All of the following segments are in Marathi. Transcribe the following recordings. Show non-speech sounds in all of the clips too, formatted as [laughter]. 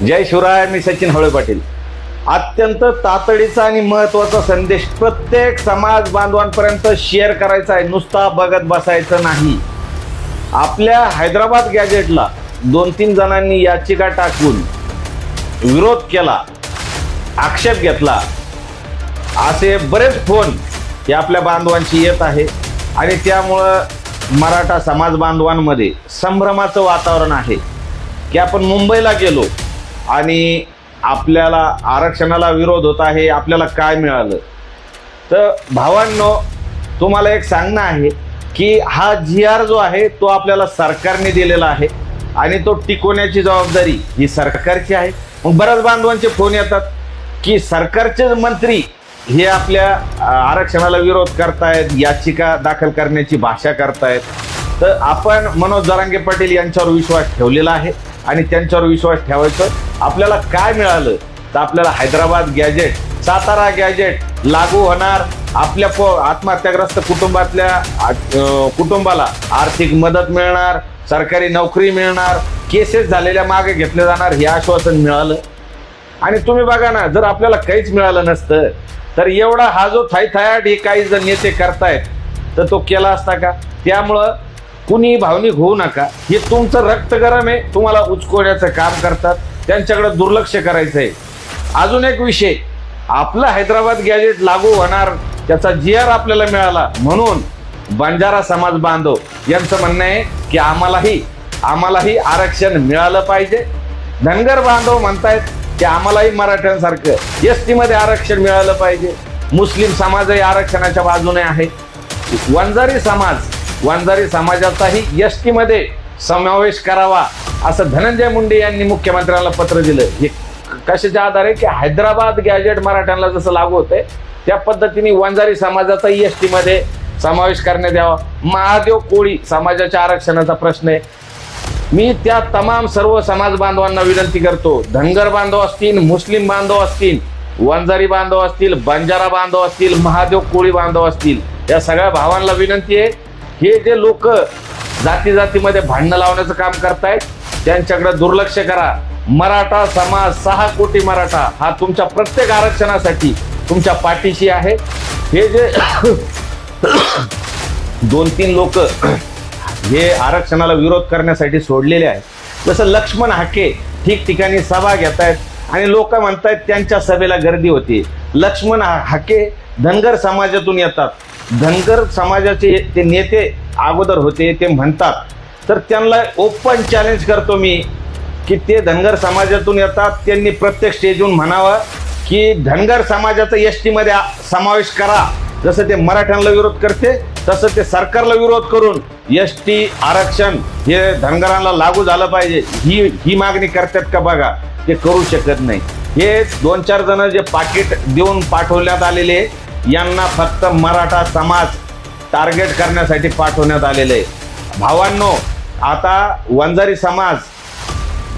जय शिवराय मी सचिन हळे पाटील. अत्यंत तातडीचा आणि महत्त्वाचा संदेश प्रत्येक समाज बांधवांपर्यंत शेअर करायचा आहे. नुसता बघत बसायचं नाही. आपल्या हैदराबाद गॅजेटला दोन तीन जणांनी याचिका टाकून विरोध केला आक्षेप घेतला. असे बरेच फोन हे आपल्या बांधवांची येत आहे आणि त्यामुळं मराठा समाज बांधवांमध्ये संभ्रमाचं वातावरण आहे. की आपण मुंबईला गेलो आणि आपल्याला आरक्षणाला विरोध होत आहे आपल्याला काय मिळालं? तर भावांनो तुम्हाला एक सांगणं आहे की हा जी आर जो आहे तो आपल्याला सरकारने दिलेला आहे आणि तो टिकवण्याची जबाबदारी ही सरकारची आहे. मग बऱ्याच बांधवांचे फोन येतात की सरकारचे मंत्री हे आपल्या आरक्षणाला विरोध करतायत याचिका दाखल करण्याची भाषा करतायत. तर आपण मनोज जरांगे पाटील यांच्यावर विश्वास ठेवलेला आहे. आणि त्यांच्यावर विश्वास ठेवायचा. आपल्याला काय मिळालं? तर आपल्याला हैदराबाद गॅजेट सातारा गॅजेट लागू होणार. आपल्या प आत्महत्याग्रस्त कुटुंबातल्या कुटुंबाला आर्थिक मदत मिळणार सरकारी नोकरी मिळणार केसेस झालेल्या मागे घेतले जाणार हे आश्वासन मिळालं. आणि तुम्ही बघा ना जर आपल्याला काहीच मिळालं नसतं तर एवढा हा जो थायथायाट हे काही जण नेते करतायत तर तो केला असता का? त्यामुळं कुणी भावनिक होऊ नका. हे तुमचं रक्त गरम आहे. तुम्हाला उचकवण्याचं काम करतात. त्यांच्याकडे दुर्लक्ष करायचं आहे अजून एक विषय. आपलं हैदराबाद गॅजेट लागू होणार. त्याचा जी आर आपल्याला मिळाला. म्हणून बंजारा समाज बांधव यांचं म्हणणं आहे की आम्हालाही आम्हालाही आरक्षण मिळालं पाहिजे. धनगर बांधव म्हणतायत की आम्हालाही मराठ्यांसारखं एस टीमध्ये आरक्षण मिळालं पाहिजे. मुस्लिम समाजही आरक्षणाच्या बाजूने आहे. वंजारी समाज वंजारी समाजाचाही एस टीमध्ये समावेश करावा असं धनंजय मुंडे यांनी मुख्यमंत्र्यांना पत्र दिलं. हे कशाच्या आधारे? की हैदराबाद गॅजेट मराठ्यांना जसं लागू होते त्या पद्धतीने वंजारी समाजाचा एस टीमध्ये समावेश करण्यात यावा. महादेव कोळी समाजाच्या आरक्षणाचा प्रश्न आहे. मी त्या तमाम सर्व समाज बांधवांना विनंती करतो. धनगर बांधव असतील मुस्लिम बांधव असतील वंजारी बांधव असतील बंजारा बांधव असतील महादेव कोळी बांधव असतील या सगळ्या भावांना विनंती आहे. हे जे लोक जाती जातीमध्ये भांडणं लावण्याचं काम करतायत त्यांच्याकडे दुर्लक्ष करा. मराठा समाज सहा कोटी मराठा हा तुमच्या प्रत्येक आरक्षणासाठी तुमच्या पाठीशी आहे. हे जे [coughs] दोन तीन लोक [coughs] हे आरक्षणाला विरोध करण्यासाठी सोडलेले आहेत. जसं लक्ष्मण हाके ठिकठिकाणी सभा घेत आहेत आणि लोक म्हणतायत त्यांच्या सभेला गर्दी होती. लक्ष्मण हाके धनगर समाजातून येतात. धनगर समाजाचे ते नेते अगोदर होते ते म्हणतात. तर त्यांना ओपन चॅलेंज करतो मी की ते धनगर समाजातून येतात त्यांनी प्रत्येक स्टेजहून म्हणावं की धनगर समाजाचा एस टीमध्ये समावेश करा. जसं ते मराठ्यांना विरोध करते तसं ते सरकारला विरोध करून एस टी आरक्षण हे धनगरांना लागू झालं पाहिजे. ही ही मागणी करतात का बघा ते करू शकत नाही. हे दोन चार जण जे पाकिट देऊन पाठवण्यात आलेले यांना फक्त मराठा समाज टार्गेट करण्यासाठी पाठवण्यात आलेले आहे. भावांनो आता वंजारी समाज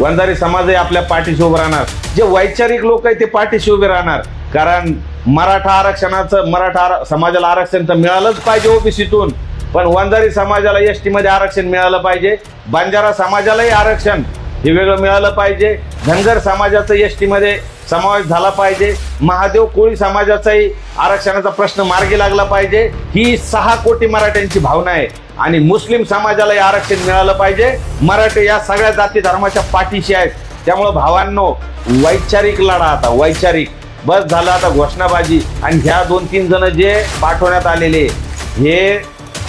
वंजारी समाजही आपल्या पाठीशी उभं राहणार. जे वैचारिक लोक आहेत ते पाठीशी उभे राहणार. कारण मराठा आरक्षणाचं मराठा आर- समाजाला आरक्षण तर मिळालंच पाहिजे ओबीसीतून. पण वंजारी समाजाला एस टीमध्ये आरक्षण मिळालं पाहिजे. बंजारा समाजालाही आरक्षण. हे वेगळं मिळालं पाहिजे. धनगर समाजाचं एस टीमध्ये समावेश झाला पाहिजे. महादेव कोळी समाजाचाही आरक्षणाचा प्रश्न मार्गी लागला पाहिजे. ही सहा कोटी मराठ्यांची भावना आहे. आणि मुस्लिम समाजालाही आरक्षण मिळालं पाहिजे. मराठे या सगळ्या जाती धर्माच्या पाठीशी आहेत. त्यामुळं भावांनो वैचारिक लढा आता वैचारिक. बस झालं आता घोषणाबाजी. आणि ह्या दोन तीन जण जे पाठवण्यात आलेले हे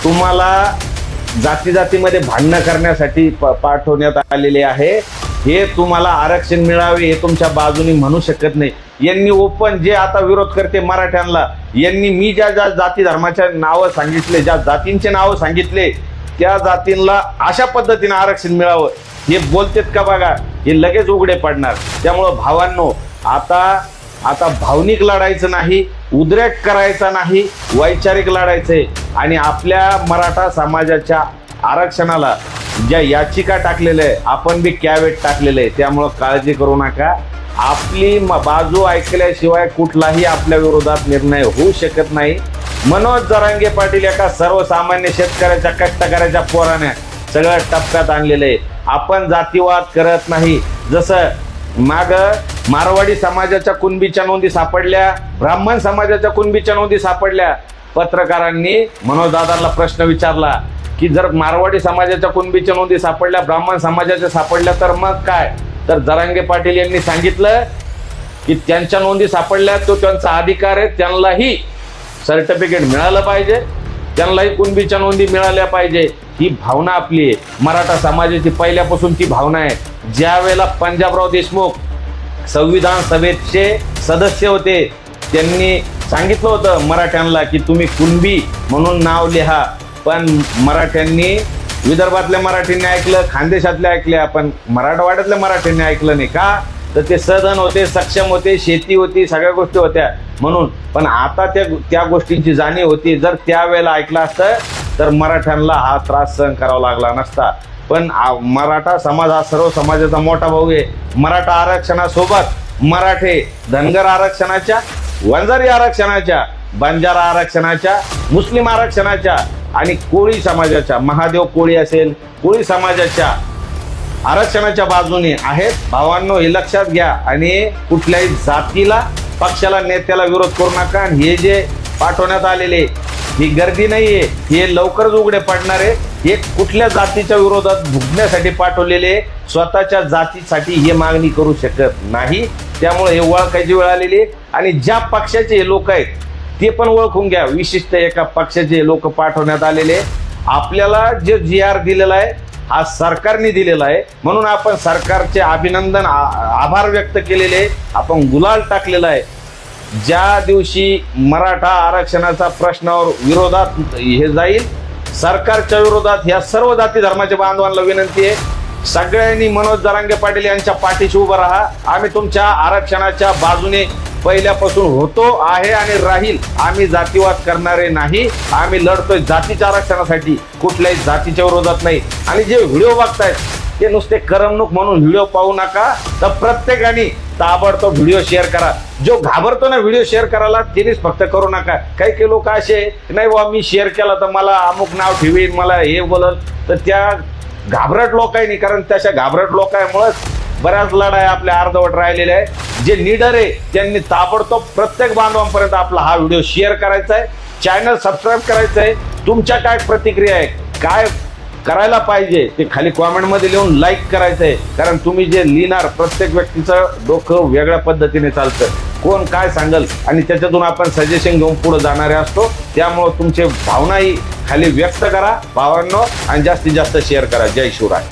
तुम्हाला जाती जातीमध्ये भांडणं करण्यासाठी प- पाठवण्यात आलेले आहे. हे तुम्हाला आरक्षण मिळावे हे तुमच्या बाजूने म्हणू शकत नाही. यांनी ओपन जे आता विरोध करते मराठ्यांना यांनी मी ज्या ज्या जाती धर्माच्या नावं सांगितले ज्या जातींचे नावं सांगितले त्या जातींना अशा पद्धतीने आरक्षण मिळावं. हे बोलतेत का बघा हे लगेच उघडे पडणार. त्यामुळं भावांनो आता आता भावनिक लढायचं नाही उद्रेक करायचा नाही वैचारिक लढायचंय. आणि आपल्या मराठा समाजाच्या आरक्षणाला ज्या याचिका टाकलेल्या आहे आपण बी कॅवेट टाकलेलं आहे त्यामुळं काळजी करू नका. आपली बाजू ऐकल्याशिवाय कुठलाही आपल्या विरोधात निर्णय होऊ शकत नाही. मनोज जरांगे पाटील एका सर्वसामान्य शेतकऱ्याच्या कष्टकऱ्याच्या पोराने सगळ्या टप्प्यात आणलेलं आहे आपण जातीवाद करत नाही. जसं माग मारवाडी समाजाच्या कुणबीच्या नोंदी सापडल्या ब्राह्मण समाजाच्या कुणबीच्या नोंदी सापडल्या. पत्रकारांनी मनोजदादांना प्रश्न विचारला की जर मारवाडी समाजाच्या कुणबीच्या नोंदी सापडल्या ब्राह्मण समाजाच्या सापडल्या तर मग काय? तर जरांगे पाटील यांनी सांगितलं की त्यांच्या नोंदी सापडल्या तो त्यांचा अधिकार आहे त्यांनाही सर्टिफिकेट मिळालं पाहिजे त्यांनाही कुणबीच्या नोंदी मिळाल्या पाहिजे. ही भावना आपली आहे. मराठा समाजाची पहिल्यापासून ती भावना आहे. ज्या वेळेला पंजाबराव देशमुख संविधान सभेचे सदस्य होते. त्यांनी सांगितलं होतं मराठ्यांना की तुम्ही कुणबी म्हणून नाव लिहा. पण मराठ्यांनी विदर्भातल्या मराठींनी ऐकलं खानदेशातल्या ऐकल्या पण मराठवाड्यातल्या मराठींनी ऐकलं नाही का? तर ते सदन होते सक्षम होते शेती होती सगळ्या गोष्टी होत्या म्हणून. पण आता त्या त्या गोष्टींची जाणीव होती. जर त्यावेळेला ऐकलं असतं तर मराठ्यांना हा त्रास सहन करावा लागला नसता. पण मराठा समाज हा सर्व समाजाचा मोठा भाऊ आहे. मराठा आरक्षणासोबत मराठे धनगर आरक्षणाच्या वंजारी आरक्षणाच्या बंजारा आरक्षणाच्या मुस्लिम आरक्षणाच्या आणि कोळी समाजाच्या महादेव कोळी असेल कोळी समाजाच्या आरक्षणाच्या बाजूने आहेत. भावांनो हे लक्षात घ्या आणि कुठल्याही जातीला पक्षाला नेत्याला विरोध करू नका. आणि हे जे पाठवण्यात आलेले ही गर्दी नाहीये. हे लवकरच उघडे पडणार आहे. हे कुठल्या जातीच्या विरोधात भुगण्यासाठी पाठवलेले स्वतःच्या जातीसाठी हे मागणी करू शकत नाही. त्यामुळे हे ओळखायची वेळ आलेली आहे. आणि ज्या पक्षाचे लोक आहेत ते पण ओळखून घ्या. विशिष्ट एका पक्षाचे लोक पाठवण्यात आलेले आपल्याला जे जी आर दिलेला आहे हा सरकारने दिलेला आहे. म्हणून आपण सरकारचे अभिनंदन आ- आभार व्यक्त केलेले आपण गुलाल टाकलेला आहे. ज्या दिवशी मराठा आरक्षणाचा प्रश्नावर विरोधात हे जाईल सरकारच्या विरोधात या सर्व जाती धर्माच्या बांधवांना विनंती आहे. सगळ्यांनी मनोज जरांगे पाटील यांच्या पाठीशी उभं राहा. आम्ही तुमच्या आरक्षणाच्या बाजूने पहिल्यापासून होतो आहे आणि राहील. आम्ही जातीवाद करणारे नाही. आम्ही लढतोय जातीच्या आरक्षणासाठी. कुठल्याही जातीच्या विरोधात नाही. आणि जे व्हिडिओ बघतायत ते नुसते करमणूक म्हणून व्हिडिओ पाहू नका. तर प्रत्येकाने ताबडतोब व्हिडिओ शेअर करा. जो घाबरतो ना व्हिडिओ शेअर करायला तिनेच फक्त करू नका. काही काही लोक असे नाही बा मी शेअर केला तर मला अमुक नाव ठेवीन मला हे बोलल. तर त्या घाबरट लोकांनी कारण त्याच्या घाबरट लोकांमुळेच बऱ्याच लढाई आपल्या अर्धवट राहिलेल्या आहे जे निडर आहे त्यांनी ताबडतोब प्रत्येक बांधवांपर्यंत आपला हा व्हिडिओ शेअर करायचा आहे. चॅनल सबस्क्राईब करायचं आहे. तुमच्या काय प्रतिक्रिया आहे काय करायला पाहिजे ते खाली कॉमेंटमध्ये लिहून लाईक करायचं आहे कारण तुम्ही जे लिहिणार प्रत्येक व्यक्तीचं डोकं वेगळ्या पद्धतीने चालतं. कोण काय सांगल? आणि त्याच्यातून आपण सजेशन घेऊन पुढे जाणारे असतो. त्यामुळं तुमचे भावनाही खाली व्यक्त करा भावांनो आणि जास्तीत जास्त शेअर करा. जय शिवराय.